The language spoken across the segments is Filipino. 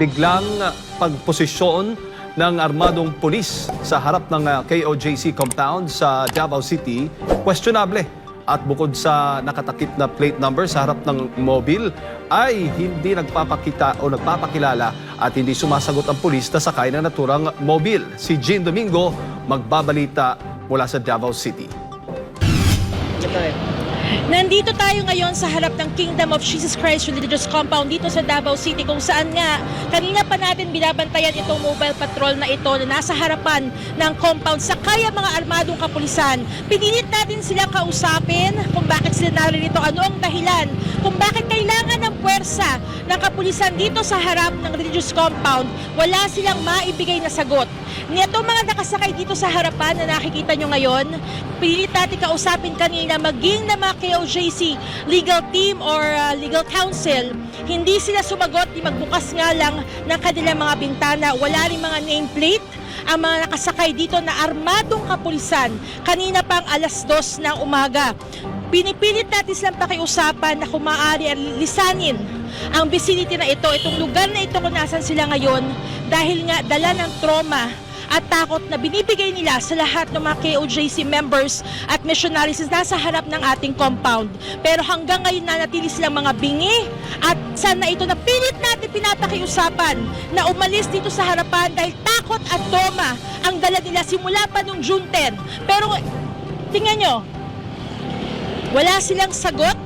biglang pagposisyon ng armadong pulis sa harap ng ah, KOJC compound sa Davao City, questionable. At bukod sa nakatakip na plate number sa harap ng mobil, ay hindi nagpapakita o nagpapakilala at hindi sumasagot ang pulis na sakay ng naturang mobil. Si Jean Domingo magbabalita mula sa Davao City. Nandito tayo ngayon sa harap ng Kingdom of Jesus Christ Religious Compound dito sa Davao City kung saan nga kanina pa natin binabantayan itong mobile patrol na ito na nasa harapan ng compound sa kaya mga armadong kapulisan. Pinilit natin silang kausapin kung bakit sila naririto, ano ang dahilan, kung bakit kailangan ng puwersa ng kapulisan dito sa harap ng religious compound, wala silang maibigay na sagot. Nito mga nakasakay dito sa harapan na nakikita nyo ngayon, pinilit natin kausapin kanina maging na mga KOJC legal team or uh, legal counsel, hindi sila sumagot, di magbukas nga lang ng kanilang mga bintana, wala rin mga nameplate, ang mga nakasakay dito na armadong kapulisan kanina pang alas dos ng umaga. Pinipilit natin silang pakiusapan na kung maaari ay lisanin ang vicinity na ito, itong lugar na ito kung nasan sila ngayon dahil nga dala ng trauma at takot na binibigay nila sa lahat ng mga KOJC members at missionaries na nasa harap ng ating compound. Pero hanggang ngayon nanatili silang mga bingi at sana ito na pilit natin pinapakiusapan na umalis dito sa harapan dahil takot at trauma ang dala nila simula pa nung June 10. Pero tingnan nyo, wala silang sagot.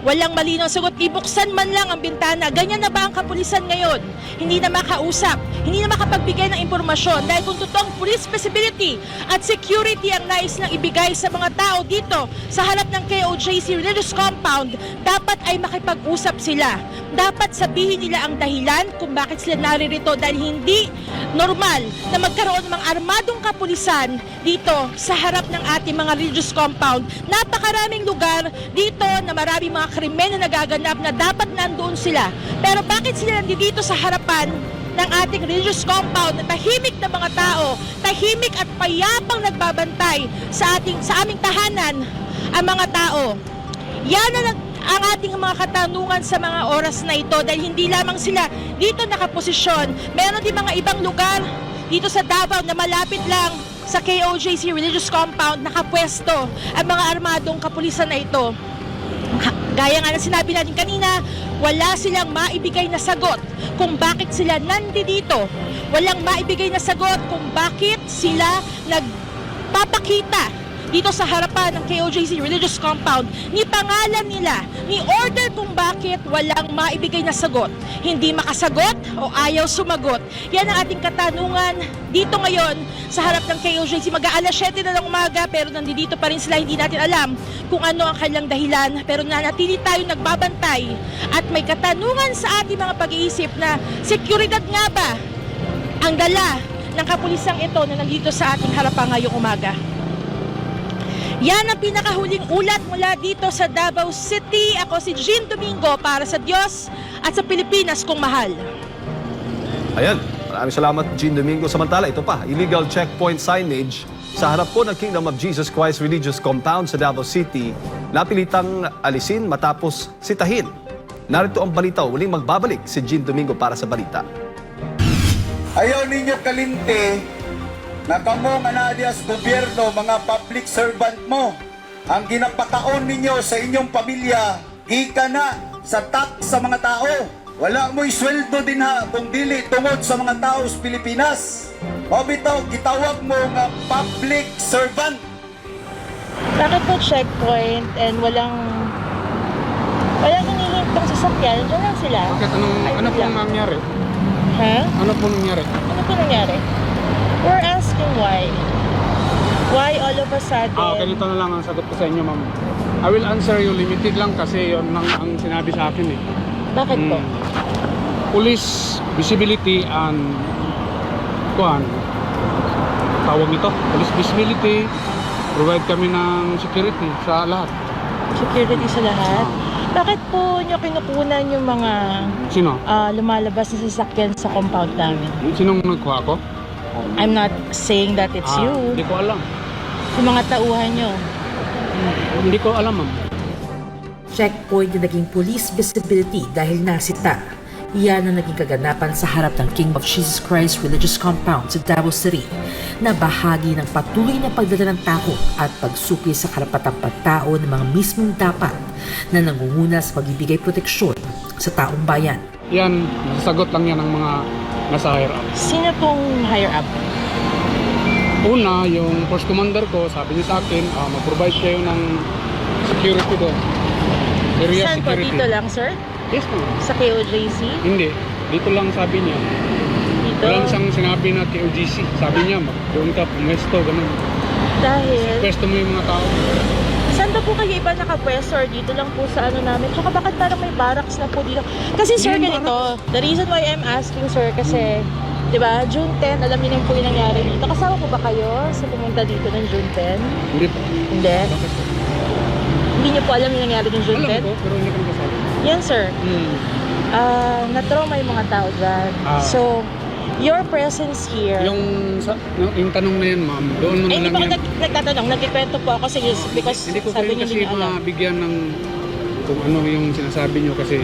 Walang malinaw sagot. Ibuksan man lang ang bintana. Ganyan na ba ang kapulisan ngayon? Hindi na makausap. Hindi na makapagbigay ng impormasyon. Dahil kung totoong police visibility at security ang nais lang ibigay sa mga tao dito sa harap ng KOJC Religious Compound, dapat ay makipag-usap sila. Dapat sabihin nila ang dahilan kung bakit sila naririto dahil hindi normal na magkaroon ng mga armadong kapulisan dito sa harap ng ating mga religious compound. Napakaraming lugar dito na maraming mga krimen na nagaganap na dapat nandoon sila. Pero bakit sila nandito sa harapan ng ating religious compound na tahimik na mga tao, tahimik at payapang nagbabantay sa ating sa aming tahanan ang mga tao. Yan ang, ang ating mga katanungan sa mga oras na ito dahil hindi lamang sila dito nakaposisyon. Meron din mga ibang lugar dito sa Davao na malapit lang sa KOJC Religious Compound nakapwesto ang mga armadong kapulisan na ito. Gaya nga na sinabi natin kanina, wala silang maibigay na sagot kung bakit sila nandito. Walang maibigay na sagot kung bakit sila nagpapakita dito sa harapan ng KOJC Religious Compound ni pangalan nila, ni order kung bakit walang maibigay na sagot. Hindi makasagot o ayaw sumagot. Yan ang ating katanungan dito ngayon sa harap ng KOJC. Mag-aalas 7 na ng umaga pero nandito pa rin sila. Hindi natin alam kung ano ang kanilang dahilan. Pero nanatili tayo nagbabantay at may katanungan sa ating mga pag-iisip na seguridad nga ba ang dala ng kapulisang ito na nandito sa ating harapan ngayong umaga. Yan ang pinakahuling ulat mula dito sa Davao City. Ako si Jean Domingo para sa Diyos at sa Pilipinas kong mahal. Ayan, maraming salamat Jean Domingo. Samantala, ito pa, illegal checkpoint signage sa harap po ng Kingdom of Jesus Christ Religious Compound sa Davao City, napilitang alisin matapos sitahin. Narito ang balita, uling magbabalik si Jean Domingo para sa balita. Ayaw ninyo kalinte na kamo nga nadias gobyerno, mga public servant mo, ang ginapakaon ninyo sa inyong pamilya, ika na sa tax sa mga tao. Wala mo'y sweldo din ha kung dili tungod sa mga tao sa Pilipinas. O bitaw, gitawag mo nga public servant. Bakit po checkpoint and walang walang hinihintong sasakyan? Diyan lang sila. Bakit? Anong, Ay, ano pong nangyari? Ha? Ano pong nangyari? Ano po nangyari? We're asking why. Why all of a sudden? Ah, ganito na lang ang sagot ko sa inyo, ma'am. I will answer you limited lang kasi yon lang ang sinabi sa akin eh. Bakit po? Mm. Police visibility and kuan tawag nito police visibility provide kami ng security sa lahat Security sa lahat? Bakit po nyo kinukunan yung mga sino? ah, lumalabas na sasakyan sa compound namin? sinong nagkuha ko? I'm not saying that it's Ah, you. hindi ko alam Yung mga tauhan nyo. hindi ko alam ma'am Checkpoint na naging police visibility dahil nasita. Yan ang naging kaganapan sa harap ng King of Jesus Christ Religious Compound sa Davao City na bahagi ng patuloy na pagdala ng takot at pagsuki sa karapatang pagtao ng mga mismong dapat na nangunguna sa pagbibigay proteksyon sa taong bayan. Yan, masasagot lang yan ng mga nasa higher up. Sino pong higher up? Una, yung first commander ko, sabi niya sa akin, ah, mag-provide kayo ng security doon. Area Saan po? security. Dito lang, sir? Yes, ma'am. Sa KOJC? Hindi. Dito lang sabi niya. Dito? Walang siyang sinabi na KOGC. Sabi niya, mag doon ka, pumesto, ganun. Dahil, Pwesto mo yung mga tao. Saan ba po kayo iba nakapwesto or dito lang po sa ano namin? Tsaka bakit parang may barracks na po dito? Kasi sir, ganito, the reason why I'm asking sir, kasi, di ba, June 10, alam niyo na po yung nangyari dito. Kasama po ba kayo sa pumunta dito ng June 10? Hindi po. Hindi. Hindi niyo po alam yung nangyari ng June Alam 10? ko, pero hindi ko kasali. Yan sir. Hmm. Ah, na-trauma yung mga tao dyan. Ah. So, your presence here... Yung, sa, yung, yung tanong na yan, ma'am, doon mo eh, na hindi lang yan. nag, nagtatanong, nagkikwento po ako sa iyo because Hindi ko sabi rin niyo kasi hindi niyo alam. mabigyan ng kung ano yung sinasabi niyo kasi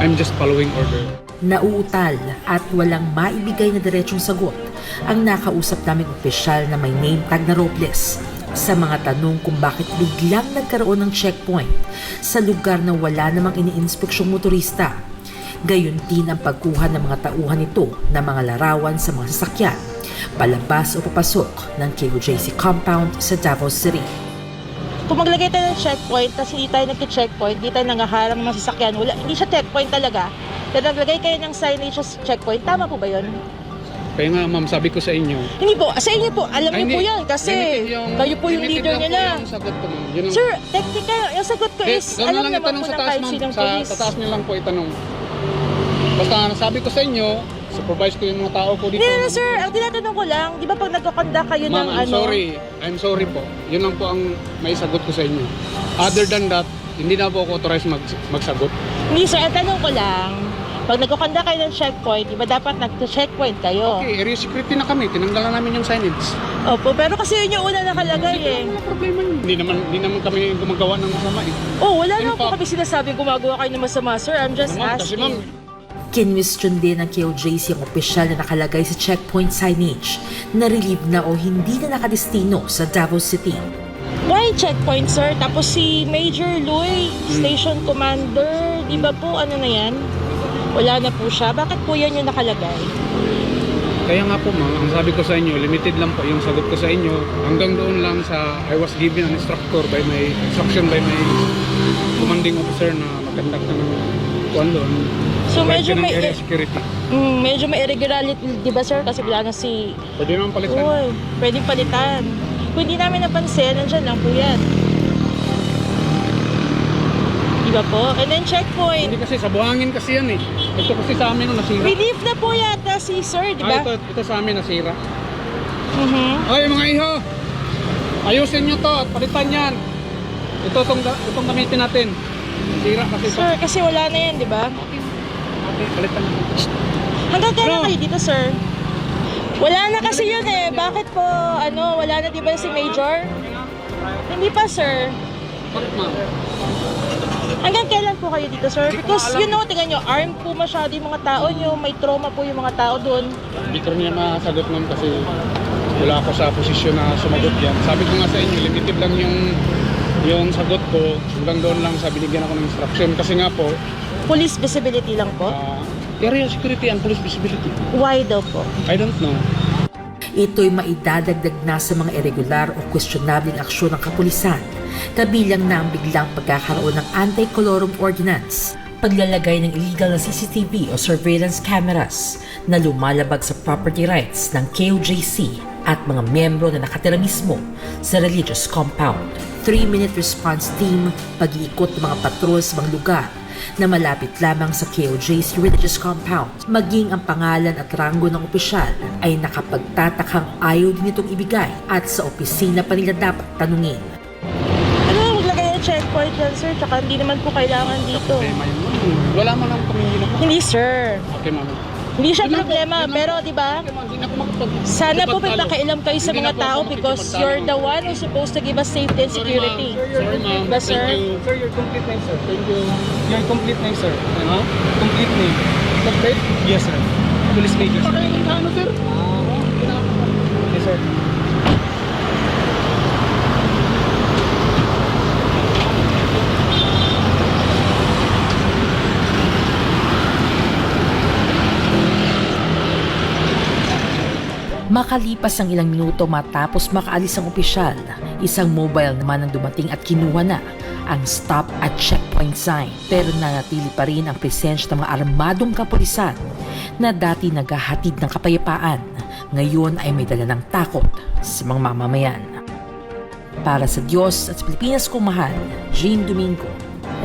I'm just following order. Nauutal at walang maibigay na diretsong sagot ang nakausap naming opisyal na may name tag na Robles sa mga tanong kung bakit biglang nagkaroon ng checkpoint sa lugar na wala namang iniinspeksyong motorista. Gayon din ang pagkuha ng mga tauhan nito ng mga larawan sa mga sasakyan, palabas o papasok ng KOJC compound sa Davao City. Kung maglagay tayo ng checkpoint, tapos hindi tayo nagka-checkpoint, hindi tayo nangaharang ng mga sasakyan, wala, hindi siya checkpoint talaga. Pero naglagay kayo ng signage sa checkpoint, tama po ba yun? Kaya nga ma'am, sabi ko sa inyo, Hindi po, sa inyo po, alam niyo po yan kasi Limited kayo po yung leader nila. Yung sagot ko, ma'am. Yun ang, Sir, technical, yung sagot ko is, na alam lang naman po sa ng taas, kahit ma'am. sinong Sa, police. sa taas niyo lang po itanong. Basta sabi ko sa inyo, supervise ko yung mga tao ko dito. Hindi, no, sir, ang tinatanong ko lang, di ba pag nagkakanda kayo ng Ma'am, I'm ano? sorry. I'm sorry po. Yun lang po ang may sagot ko sa inyo. Other than that, hindi na po ako authorized mag, magsagot. Hindi, sir, ang tanong ko lang, pag nagkakanda kayo ng checkpoint, di ba dapat nag-checkpoint kayo? Okay, area security na kami. Tinanggalan namin yung signage. Opo, pero kasi yun yung una nakalagay eh. Wala problema yun. Hindi naman, hindi naman kami gumagawa ng masama eh. Oh, wala In naman po fact- kami sinasabing gumagawa kayo ng masama, sir. I'm just Naman, kasi ma'am, asking. Kinwestiyon din ng KOJC ang opisyal na nakalagay sa checkpoint signage na relieve na o hindi na nakadestino sa Davao City. Why checkpoint, sir? Tapos si Major Louie, Station Commander, di ba po ano na yan? Wala na po siya. Bakit po yan yung nakalagay? Kaya nga po ma'am, ang sabi ko sa inyo, limited lang po yung sagot ko sa inyo. Hanggang doon lang sa I was given an instructor by my instruction by my commanding officer na mag-conduct ng kuan doon. So medyo may, area security. mm, medyo may irregularity, di ba sir? Kasi wala na si... Pwede naman palitan. Uy, pwedeng palitan. Kung hindi namin napansin, nandyan lang po yan. Di ba po? And then checkpoint. Hindi kasi sa buhangin kasi yan eh. Ito kasi sa amin no, nasira. Relief na po yata si sir, di Ah, ito, ba? ito sa amin nasira. Mhm. Oy mga iho! Ayusin nyo to at palitan yan. Ito itong, itong gamitin natin. Nasira kasi. Sir, kasi wala na yan, di ba? Okay. Palitan natin. Hanggang kailan kayo dito, sir? Wala na kasi yun eh. Bakit po, ano, wala na di ba si Major? Hindi pa, sir. Bakit ma'am? Hanggang kailan po kayo dito, sir? Because, you know, tingnan nyo, armed po masyado yung mga tao nyo. May trauma po yung mga tao doon. Hindi ko rin yan masagot ma'am kasi wala ako sa posisyon na sumagot yan. Sabi ko nga sa inyo, limited lang yung yung sagot ko. Hanggang doon lang sa binigyan ako ng instruction. Kasi nga po, Police visibility lang po. uh, area security and police visibility. Why daw po? I don't know. Ito'y maidadagdag na sa mga irregular o questionableng aksyon ng kapulisan, kabilang na ang biglang pagkakaroon ng anti-colorum ordinance, paglalagay ng illegal na CCTV o surveillance cameras na lumalabag sa property rights ng KOJC at mga miyembro na nakatira mismo sa religious compound. 3-minute response team, pag-iikot ng mga patrol sa mga lugar na malapit lamang sa KOJC Religious Compound. Maging ang pangalan at ranggo ng opisyal ay nakapagtatakang ayaw din itong ibigay at sa opisina pa nila dapat tanungin. Ano, maglagay ng checkpoint yan, sir. Tsaka hindi naman po kailangan dito. Wala man lang kami ginawa. Hindi, sir. Okay ma'am. Hindi siya problema. Pero, di ba? Sana po may pakialam kayo sa mga tao because you're the one who's supposed to give us safety and security. Sorry ma'am. Diba, sir? Sir, your complete name, sir. Thank you. Your complete name, sir. Ano? Complete name. Yes, sir. Police vehicle, sir. Okay, ano sir? Makalipas ang ilang minuto matapos makaalis ang opisyal, isang mobile naman ang dumating at kinuha na ang stop at checkpoint sign. Pero nanatili pa rin ang presensya ng mga armadong kapulisan na dati naghahatid ng kapayapaan. Ngayon ay may dala ng takot sa mga mamamayan. Para sa Diyos at sa Pilipinas kong mahal, Jean Domingo,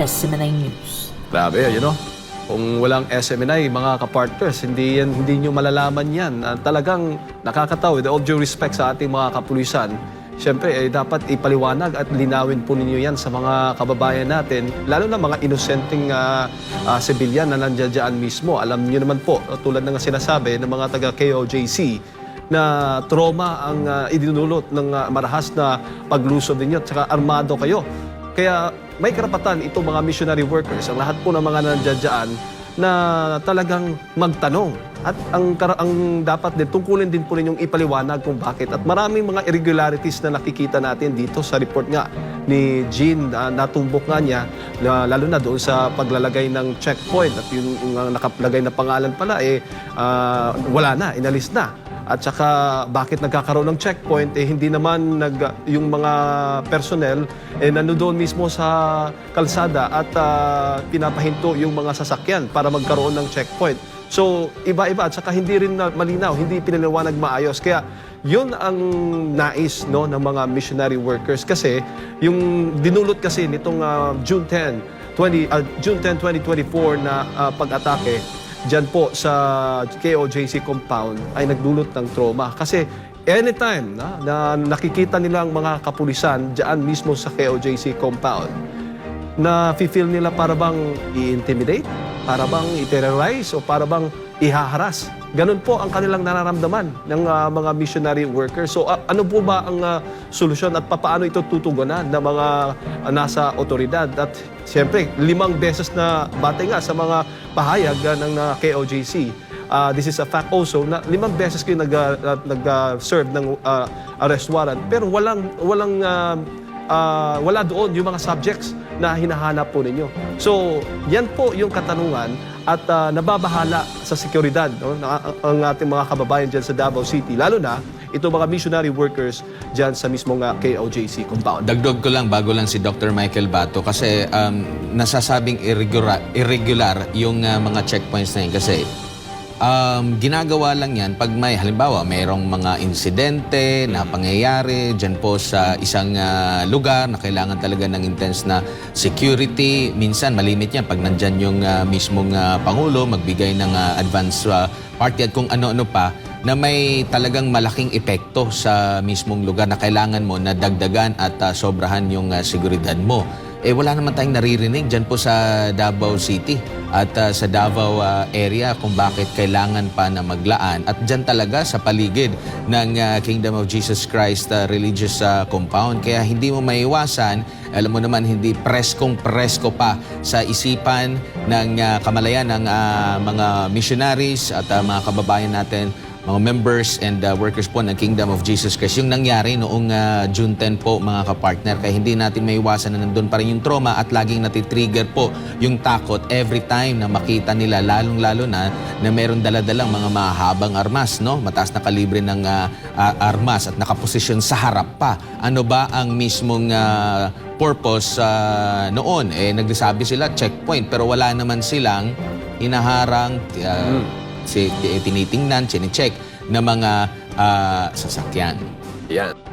SMNI News. Grabe, you know. Kung walang SMNI, mga kapartners, hindi, yan, hindi nyo malalaman yan. Ah, talagang nakakatawa, with all due respect sa ating mga kapulisan, Siyempre, eh, dapat ipaliwanag at linawin po ninyo yan sa mga kababayan natin, lalo na mga inosenteng uh, civilian na nandiyan mismo. Alam niyo naman po, tulad ng sinasabi ng mga taga KOJC, na trauma ang uh, idinulot ng uh, marahas na paglusod ninyo at saka armado kayo. Kaya may karapatan itong mga missionary workers, ang lahat po ng mga nandiyan dyan, na talagang magtanong. At ang, ang dapat din, tungkulin din po ninyong ipaliwanag kung bakit. At maraming mga irregularities na nakikita natin dito sa report nga ni Jean, na natumbok nga niya, lalo na doon sa paglalagay ng checkpoint. At yung, yung ang nakalagay na pangalan pala, eh, ah, wala na, inalis na. At saka bakit nagkakaroon ng checkpoint eh hindi naman nag yung mga personnel eh nandoon mismo sa kalsada at ah, pinapahinto yung mga sasakyan para magkaroon ng checkpoint. So iba-iba at saka hindi rin na malinaw, hindi pinaliwanag maayos. Kaya yun ang nais no ng mga missionary workers kasi yung dinulot kasi nitong ah, June 10 20 ah, June 10 2024 na ah, pag-atake dyan po sa KOJC compound ay nagdulot ng trauma. Kasi anytime na, na nakikita nila ang mga kapulisan dyan mismo sa KOJC compound, na feel nila para bang i-intimidate, para bang i-terrorize, o para bang ihaharas. Ganun po ang kanilang nararamdaman ng ah, mga missionary workers. So ah, ano po ba ang ah, solusyon at paano ito tutugunan ng mga ah, nasa otoridad? At siyempre, limang beses na bate nga sa mga pahayag ah, ng ah, KOJC. Ah, this is a fact also na limang beses kayo nag, ah, nag-serve ng ah, arrest warrant pero walang walang ah, ah, wala doon yung mga subjects na hinahanap po ninyo. So, yan po yung katanungan at ah, nababahala sa seguridad no, na, ang ating mga kababayan dyan sa Davao City. Lalo na itong mga missionary workers dyan sa mismong ah, KOJC compound. Dagdag ko lang bago lang si Dr. Michael Bato kasi um, nasasabing irregular, irregular yung uh, mga checkpoints na yun kasi um, ginagawa lang yan pag may halimbawa mayroong mga insidente na pangyayari dyan po sa isang uh, lugar na kailangan talaga ng intense na security. Minsan malimit yan pag nandyan yung uh, mismong uh, Pangulo magbigay ng uh, advance uh, party at kung ano-ano pa na may talagang malaking epekto sa mismong lugar na kailangan mo na dagdagan at uh, sobrahan yung uh, seguridad mo. Eh wala naman tayong naririnig dyan po sa Davao City at uh, sa Davao uh, area kung bakit kailangan pa na maglaan. At dyan talaga sa paligid ng uh, Kingdom of Jesus Christ uh, religious uh, compound. Kaya hindi mo maiwasan, alam mo naman hindi preskong presko pa sa isipan ng uh, kamalayan ng uh, mga missionaries at uh, mga kababayan natin mga members and uh, workers po ng Kingdom of Jesus Christ. Yung nangyari noong uh, June 10 po mga kapartner, kaya hindi natin maiwasan na nandun pa rin yung trauma at laging natitrigger po yung takot every time na makita nila, lalong-lalo na na meron daladalang mga mahabang armas, no? mataas na kalibre ng uh, uh, armas at nakaposisyon sa harap pa. Ano ba ang mismong uh, purpose uh, noon? Eh, nagsasabi sila checkpoint pero wala naman silang hinaharang uh, si, tinitingnan, chinecheck na mga ah, sasakyan. Yan.